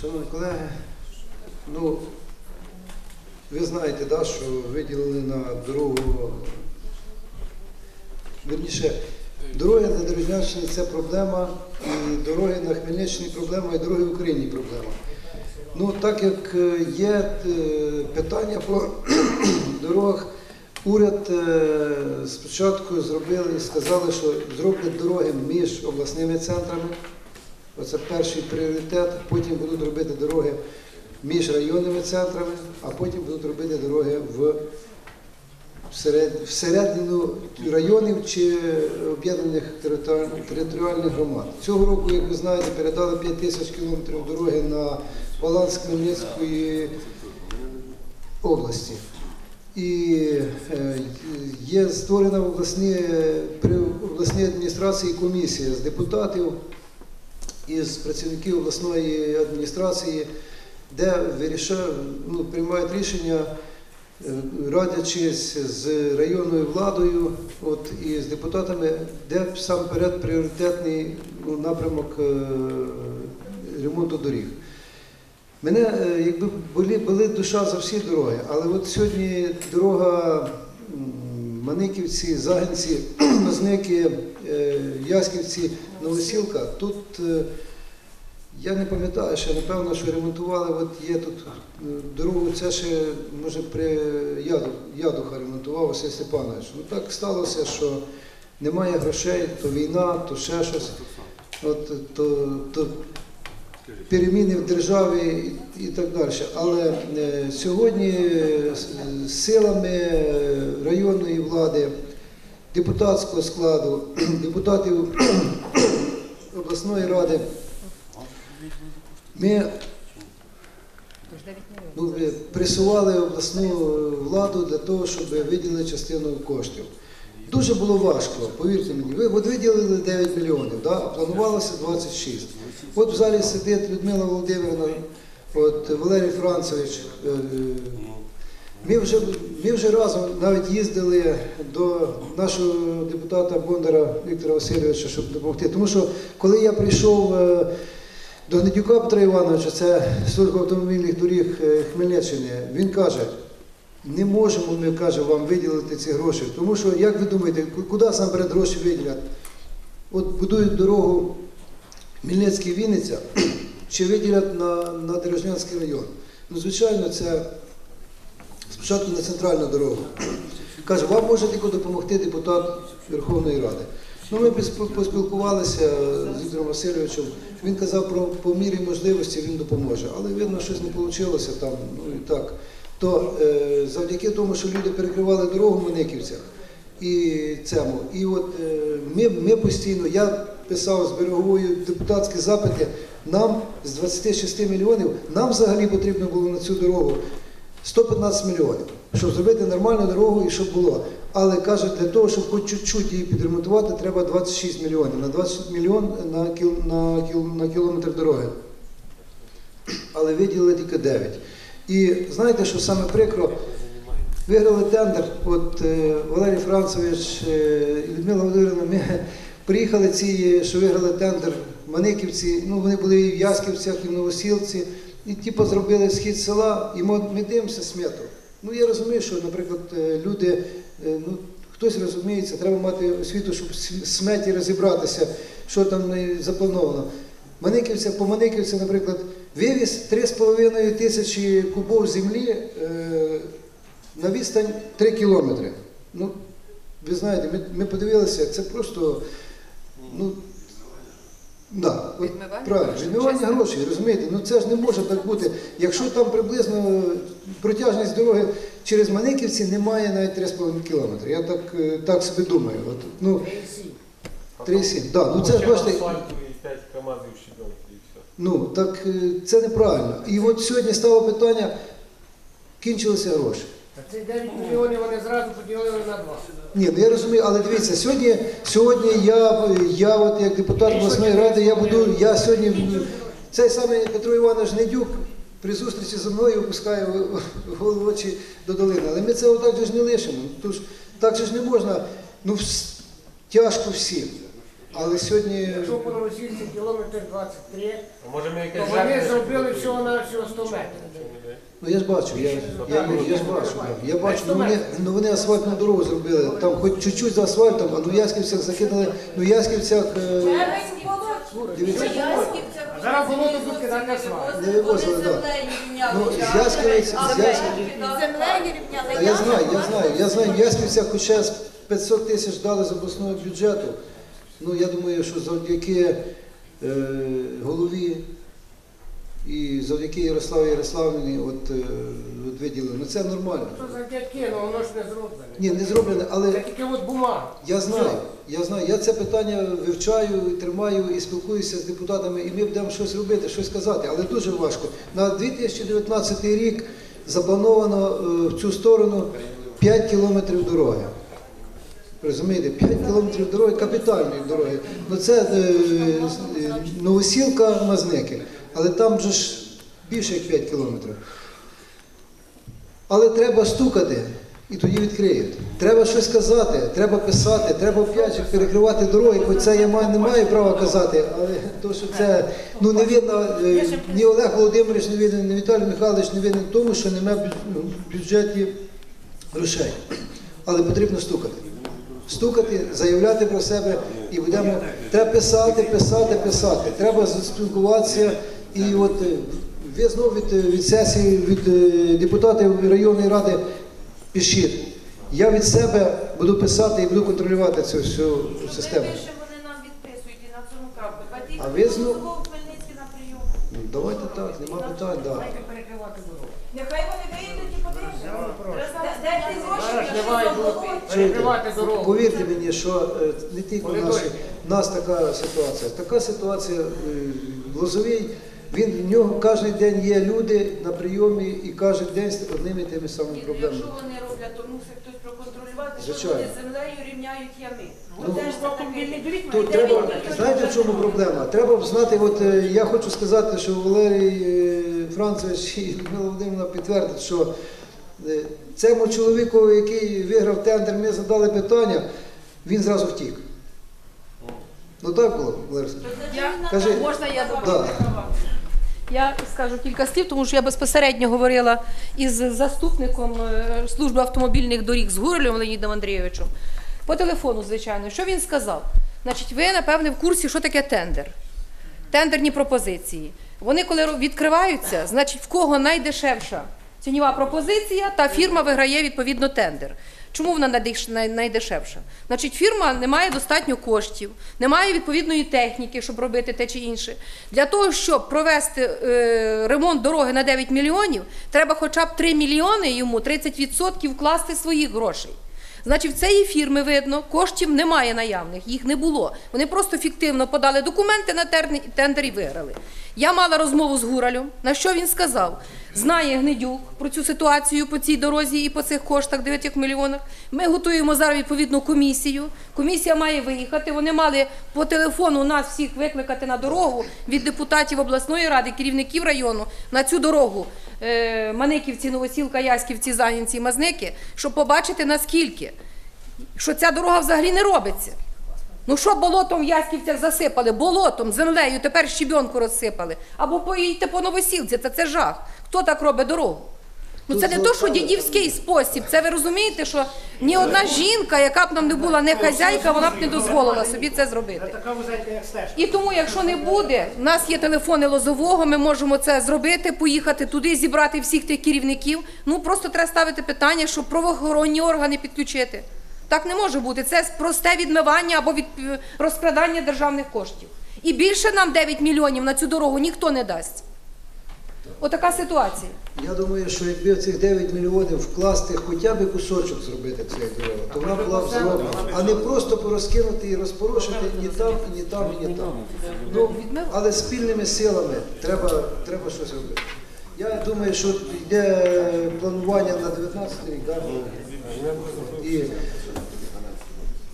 Шановні колеги, ну, ви знаєте, да, що виділили на дорогу, верніше, дороги на Дорожнянщині це проблема, і дороги на Хмельниччині проблема, і дороги в Україні проблема. Ну, так як е, є е, питання по дорогах, уряд е, спочатку зробили сказали, що зроблять дороги між обласними центрами. Оце перший пріоритет. Потім будуть робити дороги між районними центрами, а потім будуть робити дороги в всеред- всередину районів чи об'єднаних територіальних територіальних громад. Цього року, як ви знаєте, передали 5 тисяч кілометрів дороги на баланс Хмельницької області. І е, є створена в обласній, при обласній адміністрації комісія з депутатів із працівників обласної адміністрації, де вирішають, ну, приймають рішення, е, радячись з районною владою от, і з депутатами, де сам перед пріоритетний ну, напрямок е, ремонту доріг. Мене е, якби були, були душа за всі дороги, але от сьогодні дорога Маниківці, Загинці, Мазники, е, Ясківці, Новосілка. Тут е, я не пам'ятаю, ще напевно, що ремонтували. От є тут е, дорогу, це ще може при Яду, Ядуха ремонтував Василь Степанович. Ну так сталося, що немає грошей, то війна, то ще щось. От, то, то переміни в державі і, так далі. Але е, сьогодні е, силами е, районної влади, депутатського складу, депутатів обласної ради, ми ну, пресували обласну владу для того, щоб виділили частину коштів. Дуже було важко, повірте мені. Ви от виділили 9 мільйонів, да? а планувалося 26. От в залі сидить Людмила Володимирівна, от Валерій Францевич. е, Ми вже, ми вже разом навіть їздили до нашого депутата Бондара Віктора Васильовича, щоб допомогти. Тому що коли я прийшов е, до Гнедюка Петра Івановича, це служба автомобільних доріг е, Хмельниччини, він каже, не можемо ми каже, вам виділити ці гроші. Тому що, як ви думаєте, куди сам перед гроші виділять? От будують дорогу Хмельницький Вінниця, чи виділять на, на Дорожнянський район. Ну, звичайно, це спочатку на центральну дорогу. Каже, вам може тільки допомогти депутат Верховної Ради. Ну, ми поспілкувалися з Віктором Васильовичем. Він казав, про по мірі можливості він допоможе. Але видно, щось не вийшло там, ну і так. То е, завдяки тому, що люди перекривали дорогу в Маниківцях і цьому. І от е, ми, ми постійно, я писав з береговою депутатські запити, нам з 26 мільйонів, нам взагалі потрібно було на цю дорогу 115 мільйонів, щоб зробити нормальну дорогу і щоб було. Але каже, для того, щоб хоч чуть-чуть її підремонтувати, треба 26 мільйонів. На 20 мільйон на, кіл, на, кіл, на кілометр дороги. Але виділили тільки 9. І знаєте, що саме прикро? Виграли тендер. От е, Валерій Францович е, і Людмила Володимирівна, ми приїхали ці, що виграли тендер в Маниківці, ну вони були і в Ясківцях, і в Новосілці, і типу зробили схід села, і ми, ми дивимося смету. Ну я розумію, що, наприклад, е, люди, ну хтось розуміється, треба мати освіту, щоб сметі розібратися, що там заплановано. Маниківця, по Маниківці, наприклад, вивіз 3,5 тисячі кубов землі. е, на відстань 3 кілометри. Ну, ви знаєте, ми, ми подивилися, це просто. Ну, да, от, Відмивання правильно, грошей, відмивання грошей, розумієте? Ну це ж не може так бути. Якщо там приблизно протяжність дороги через Маниківці немає навіть 3,5 кілометри. Я так, е, так собі думаю. От, ну, 3,7. Да, ну це ж бачите, 5 КАМАЗів все. Ну так е, це неправильно. І от сьогодні стало питання, кінчилися гроші. Ці 9 мільйонів вони зразу поділили на два. Ні, ну я розумію, але дивіться, сьогодні, сьогодні я, я от як депутат обласної ради, я буду, я сьогодні, цей самий Петро Іванович Недюк при зустрічі зі мною опускає голову очі до долини. Але ми це отак же ж не лишимо. Тож так же ж не можна, ну тяжко всім. Але сьогодні Якщо по Новосільці кілометр 23, А може ми то якесь вони зробили всього 100 метрів. Ну я ж бачу, я, я, я, ж бачу, я, я бачу, ну вони, ну вони асфальтну дорогу зробили, там хоч чуть-чуть за асфальтом, а ну Ясківцях закинули, ну Ясківцях, е, дивіться, А зараз болото будуть кидати асфальт. Не вивозили, да. Ну, Ясківець, Ясківець, Землею рівняли. Та я знаю, я знаю, я знаю, в Ясківцях хоча з 500 тисяч дали з обласного бюджету. Ну, я думаю, що завдяки е, голові і завдяки Ярославі Ярославівні от, е, от виділили. Ну це нормально. Що за дядьки, ну воно ж не зроблене. Ні, не зроблено, Це але тільки от бумага. я знаю, я знаю, я це питання вивчаю, тримаю і спілкуюся з депутатами, і ми будемо щось робити, щось казати, але дуже важко. На 2019 рік заплановано е, в цю сторону 5 кілометрів дороги. Розумієте, 5 кілометрів дороги, капітальної дороги. Ну це е, е, Новосілка Мазники, але там же ж більше як 5 кілометрів. Але треба стукати і тоді відкриють. Треба щось казати, треба писати, треба опять перекривати дороги, хоч це я маю, не маю права казати, але то, що це ну не видно, е, ні Олег Володимирович не винен, ні Віталій Михайлович не винен в тому, що немає в бюджеті грошей. Але потрібно стукати. Стукати, заявляти про себе і будемо. Треба писати, писати, писати. Треба спілкуватися. І от е, ви знову від, е, від сесії, від е, депутатів районної ради пишіть. Я від себе буду писати і буду контролювати цю всю систему. Що вони нам відписують і на цьому крапку. Батьків А ви знов- Козлов, Хмельницький на прийом. Ну, Давайте так, нема питань, да. Дайте перекривати дорогу. Нехай вони виїдуть і подивляться. Перекривати дорогу. Повірте мені, що е, не тільки у нас, у нас така ситуація. Така ситуація е, в Лозовій, він в нього кожен день є люди на прийомі і кожен день з одними і тими самими ну, проблемами. Якщо вони роблять, то мусить хтось проконтролювати, що вони землею рівняють ями. Ну, таке. Тут треба, знаєте, в чому проблема? Треба б знати, от е, я хочу сказати, що Валерій е, Францович і Володимирівна підтвердять, що е, цьому чоловіку, який виграв тендер, ми задали питання, він зразу втік. Ну так було, Валерій Я Кажи. Можна я Да. Я скажу кілька слів, тому що я безпосередньо говорила із заступником е, служби автомобільних доріг з Гурелем Леонідом Андрійовичем. По телефону, звичайно. Що він сказав? Значить, ви, напевне, в курсі, що таке тендер. Тендерні пропозиції. Вони, коли відкриваються, значить, в кого найдешевша цінова пропозиція, та фірма виграє відповідно тендер. Чому вона найдешевша? Значить, фірма не має достатньо коштів, не має відповідної техніки, щоб робити те чи інше. Для того, щоб провести е, ремонт дороги на 9 мільйонів, треба хоча б 3 мільйони йому 30% вкласти своїх грошей. Значить, в цієї фірми видно, коштів немає наявних, їх не було. Вони просто фіктивно подали документи на тендер і виграли. Я мала розмову з Гуралем, на що він сказав? Знає Гнедюк про цю ситуацію по цій дорозі і по цих коштах 9 мільйонах. Ми готуємо зараз відповідну комісію. Комісія має виїхати. Вони мали по телефону нас всіх викликати на дорогу від депутатів обласної ради, керівників району на цю дорогу Маниківці, Новосілка, Яськівці, Занінці, Мазники, щоб побачити наскільки, що ця дорога взагалі не робиться. Ну що болотом в Яськівцях засипали, болотом, землею, тепер щебенку розсипали. Або поїдьте по новосілці, це, це жах. Хто так робить дорогу? Ну це не то, що дідівський спосіб. Це ви розумієте, що ні одна жінка, яка б нам не була не хазяйка, вона б не дозволила собі це зробити. І тому, якщо не буде, в нас є телефони Лозового, ми можемо це зробити, поїхати туди, зібрати всіх тих керівників. Ну просто треба ставити питання, щоб правоохоронні органи підключити. Так не може бути. Це просте відмивання або від е, розкрадання державних коштів. І більше нам 9 мільйонів на цю дорогу ніхто не дасть. Отака ситуація. Я думаю, що якби цих 9 мільйонів вкласти хоча б кусочок зробити цієї дороги, то вона була б зроблена, а не просто порозкинути і розпорошити ні там, і ні там, і ні там. Ну, але спільними силами треба, треба щось робити. Я думаю, що йде планування на 19 рік, да? і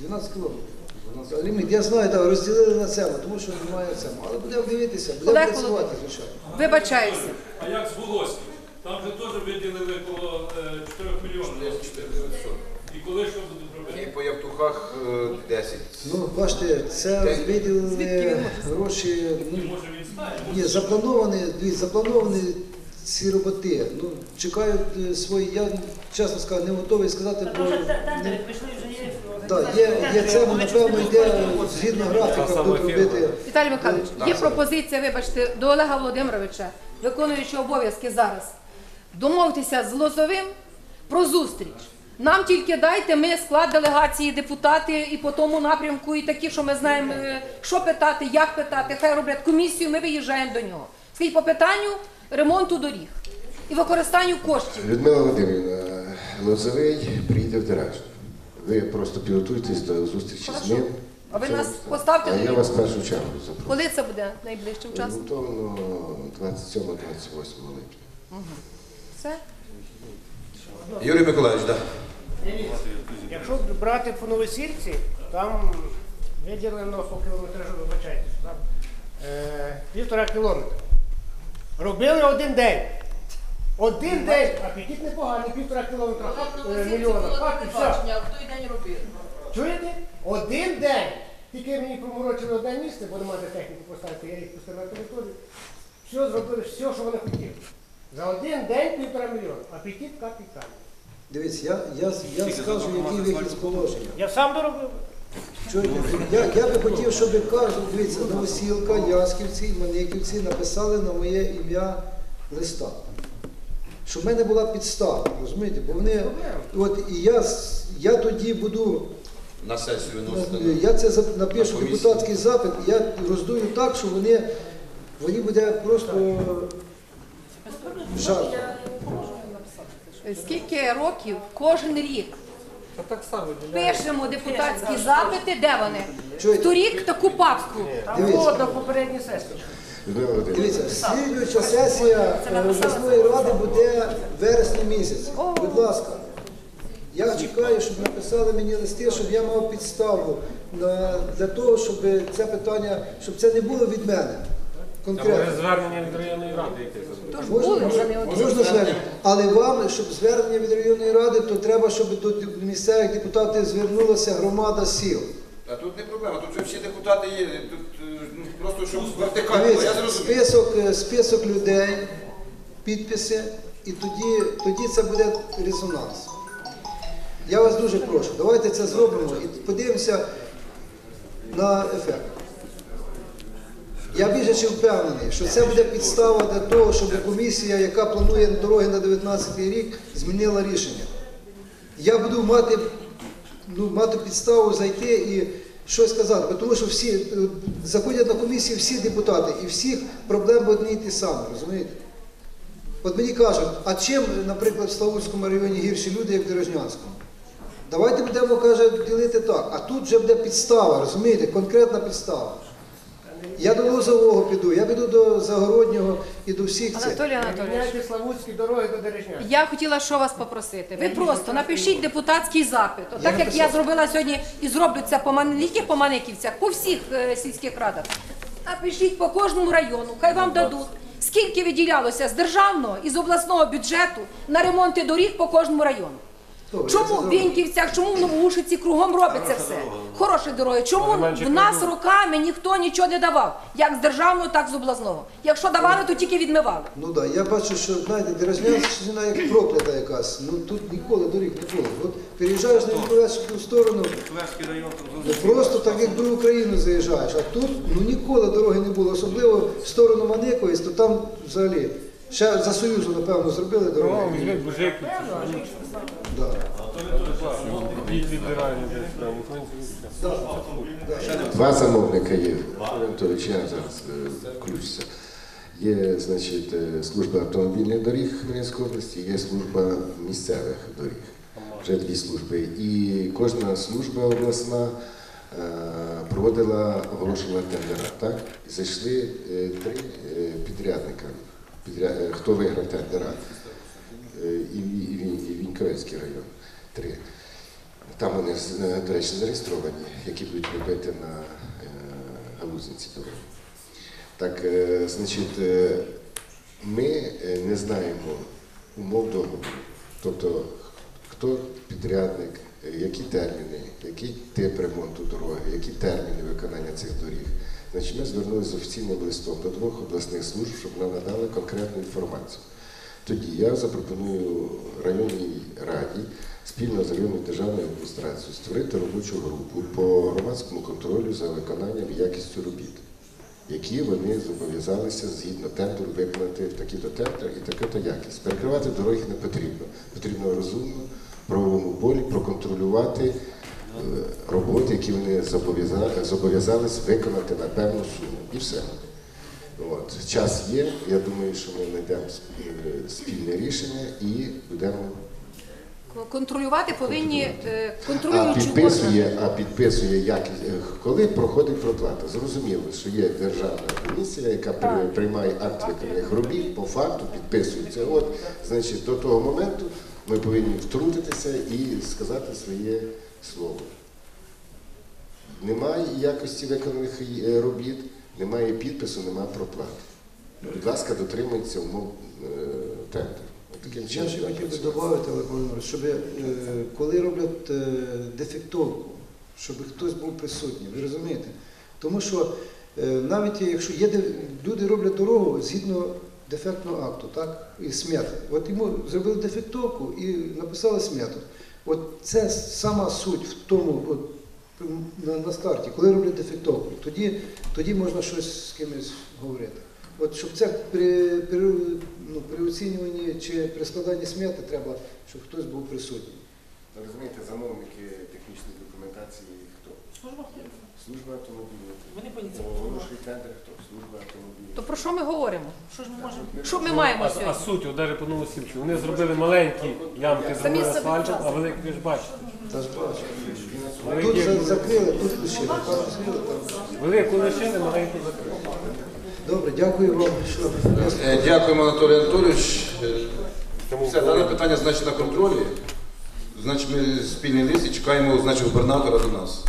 12 кілометрів. Ліміт, я знаю, так, розділили на цьому, тому що немає цьому. Але будемо дивитися, будемо Олег працювати, Володимирович. звичайно. Вибачаюся. А як з Волоським? Там же теж виділили коло е, 4 мільйонів. І коли що будуть І робити? по Явтухах е, 10. Ну, бачите, це виділені гроші. І Ну, може він знає? ні, заплановані, дивіться, заплановані ці роботи. Ну, чекають е, свої, я чесно скажу, не готовий сказати Та про. вже не- тендери пішли, вже є. Так, є, є це, напевно, йде згідно графіка, будуть робити. Віталій Михайлович, є пропозиція, вибачте, до Олега Володимировича, виконуючого обов'язки зараз, домовитися з Лозовим про зустріч. Нам тільки дайте, ми склад делегації, депутати і по тому напрямку, і такі, що ми знаємо, е, що питати, як питати, хай роблять комісію, ми виїжджаємо до нього. Скажіть, по питанню ремонту доріг і використанню коштів. Людмила Володимирівна, Лозовий приїде в Деражне. Ви просто підготуйтесь до зустрічі з Хорошо. ним. А ви Це- нас поставте А на я вас в першу чергу запрошую. Коли це буде найближчим часом? Орієнтовно 27-28 липня. Все? Юрій Миколаївич, так. Якщо брати по новосільці, там виділено по кілометражу, вибачайте, там е, півтора кілометра. Робили один день. Один день, а підіть непоганий, півтора кілометра, е, мільйона. Так, і все. в той день робили. Чуєте? Один день. Тільки мені проморочили одне місце, бо немає де техніку поставити, я їх пустив на територію. Все зробили, все, що вони хотіли. За один день півтора мільйона. а Апетит капітальний. Дивіться, я, я, я скажу, який вихід з положення. Я сам доробив. Чуєте? Я, я би хотів, щоб кожен, дивіться, Новосілка, Ясківці і Маниківці написали на моє ім'я листа. Щоб в мене була підстава, розумієте? Бо вони, от і я, я тоді буду, На сесію виносити. я це напишу На депутатський запит, і я роздую так, що вони, вони буде просто жарко. Скільки років кожен рік Та так само пишемо депутатські запити, де вони? Чуєте? Торік таку папку. Там Дивіться. було до попередньої сесії. Дивіться, слідуюча сесія обласної ради буде вересні місяці. Будь ласка. Я чекаю, щоб написали мені листи, щоб я мав підставу для того, щоб це питання, щоб це не було від мене. Конкретно. звернення від районної ради якесь вже не. Можна звернення. Але вам, щоб звернення від районної ради, то треба, щоб до місцевих депутатів звернулася громада сіл. А тут не проблема, тут вже всі депутати є. Тут просто щоб вертикально. Я зрозумів. список, е, список людей, підписи, і тоді, тоді це буде резонанс. Я вас дуже прошу, давайте це зробимо і подивимося на ефект. Я більше чи впевнений, що це буде підстава для того, щоб комісія, яка планує дороги на 19 рік, змінила рішення. Я буду мати, ну, мати підставу зайти і щось сказати, тому що всі е, заходять на комісію всі депутати, і всіх проблем одні й ті самі, розумієте? От мені кажуть, а чим, наприклад, в Славутському районі гірші люди, як в Дорожнянському? Давайте будемо, каже, ділити так. А тут вже буде підстава, розумієте, конкретна підстава. Я до Лозового піду, я піду до Загороднього і до всіх цих. Анатолій Анатолійович. Міняйте Славутські дороги до Дережня. Я хотіла що вас попросити. Ви просто напишіть депутатський запит. Так як я зробила сьогодні і зроблю це по Ман- не тільки по Маниківцях, по всіх е, сільських радах. Напишіть по кожному району, хай вам дадуть. Скільки виділялося з державного і з обласного бюджету на ремонти доріг по кожному району? Добре, Чому в. Віньківцях, чому в Новоушиці кругом робиться все? Хороші дороги. Чому в нас роками ніхто нічого не давав, як з державного, так і з обласного. Якщо давали, то тільки відмивали. Ну так, я бачу, що знаєте, Дережнянщина як проклята якась. Ну тут ніколи доріг не було. От переїжджаєш на Ніколаївську сторону, ну, просто так як до України заїжджаєш. А тут ну ніколи дороги не було, особливо в сторону Маниковець, то там взагалі. Ще за Союзу, напевно, зробили Ну, дороги. Два замовника є. Анатолійович, я зараз е, включуся. Є, значить, е, служба автомобільних доріг Хмельницької області, є служба місцевих доріг. Вже дві служби. І кожна служба обласна е, проводила оголошувала тендера. Так? Зайшли три підрядника. Хто виграв тендера? Е, І, Віньковецький район. Три. Там вони, е, до речі, зареєстровані, які будуть робити на е, галузниці дороги. Так, значить, ми не знаємо умов договору. Тобто, хто підрядник, які терміни, який тип ремонту дороги, які терміни виконання цих доріг. Значить, ми звернулися з офіційним листом до двох обласних служб, щоб нам надали конкретну інформацію. Тоді я запропоную районній раді спільно з районною державною адміністрацією створити робочу групу по громадському контролю за виконанням якістю робіт, які вони зобов'язалися згідно тендеру виконати в такі-то тендер і таку-то якість. Перекривати дороги не потрібно. Потрібно розумно, в правовому полі проконтролювати е, роботи, які вони зобов'язались виконати на певну суму. І все. От. Час є, я думаю, що ми знайдемо спільне- спільне рішення і будемо. Контролювати повинні е, А підписує, а підписує якість, е, коли проходить проплата. Зрозуміло, що є державна комісія, яка Так. приймає акт виконаних робіт, по факту підписується. От, значить, до того моменту ми повинні втрутитися і сказати своє слово. Немає якості виконаних е, робіт, немає підпису, немає проплати. Будь ласка, дотримуйтеся умов е, тендеру. Таким Я ще хотів би додати, Олег щоб е, коли роблять е, дефектовку, щоб хтось був присутній, ви розумієте? Тому що навіть якщо є люди роблять дорогу згідно дефектного акту, так, і смети. От йому зробили дефектовку і написали смету. От це сама суть в тому, от, на, на старті, коли роблять дефектовку, тоді, тоді можна щось з кимось говорити. От щоб це при, при, ну, при оцінюванні чи при складанні смети треба, щоб хтось був присутній. Ви Розумієте, замовники технічної документації хто? Служба автомобільна. Вони по Оголошує тендер хто? Служба автомобільна. То про що ми говоримо? Що ж ми можемо? Що ми маємо А, а суть, удари по Новосілці. Вони зробили маленькі ямки, зробили час. а великі ж бачите. Тут за- закрили, тут лишили, там лишили, там. велику лишили, маленьку закрили. Добре, дякую вам. Що Е, Дякуємо, Анатолій Анатолійович. Е, Все, дане питання значить на контролі. Значить, ми спільний лист і чекаємо значить, губернатора до нас.